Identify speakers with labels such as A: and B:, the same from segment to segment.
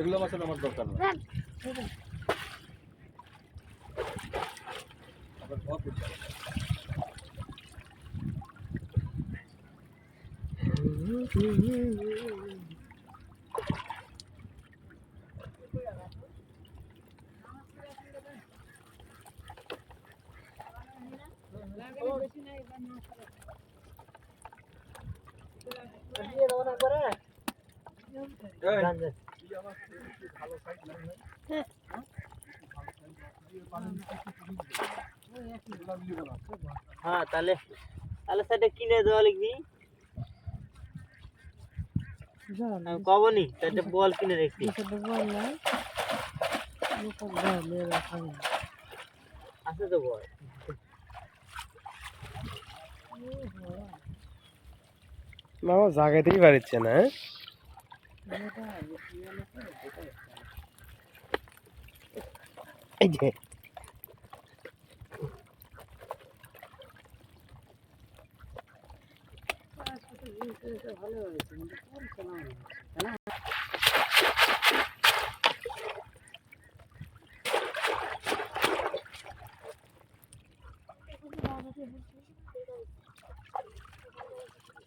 A: এগুলো মাছের আমার দরকার না আবার কত চাই?
B: হ্যাঁ তাহলে তাহলে সেটা কিনে দেওয়া লিখবি। আমি কব নি বল কিনে রেখছি। আছে তো বল।
C: মামা জায়গাতেই বাড়িচ্ছে না হ্যাঁ? এই যে।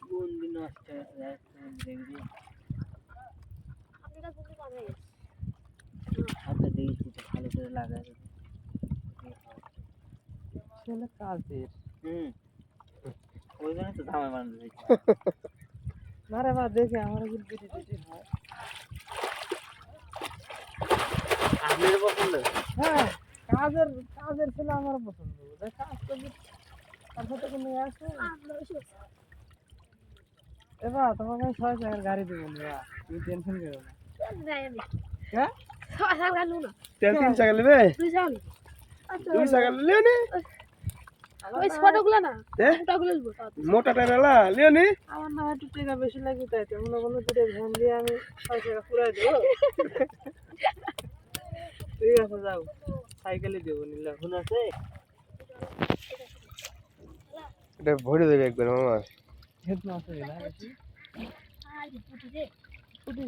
B: কোন দিন নষ্ট দেখবি। ভালো করে লাগাই
C: ছেলে কাজের।
B: হুম। ওই জন্য তো ধামে বানানো
C: না রে বা দেখে আমার কিন্তু বিটি টিটি হয়।
B: আপনার পছন্দ?
C: হ্যাঁ কাজের কাজের ছেলে আমার পছন্দ। কাজ করবি তার সাথে কোনো আছে? এবার তোমাকে আমি ছয় টাকার গাড়ি দেবো না তুমি টেনশন করো না। হ্যাঁ? তেল তিন টাকা নেবে? দুই টাকা লিও নি। এ? মোটা টাকা লিও নি। আমার না একটু টাকা বেশি লাগবে তাই তো মনে কোনো দুটো ভ্যান দিয়ে আমি ছয় টাকা পুরাই দেবো। ঠিক আছে যাও। সাইকেলে দেবো নিলে
B: এখন আছে।
C: এটা ভরে দেবে একবার মামা। হেড মাছ না? পুটি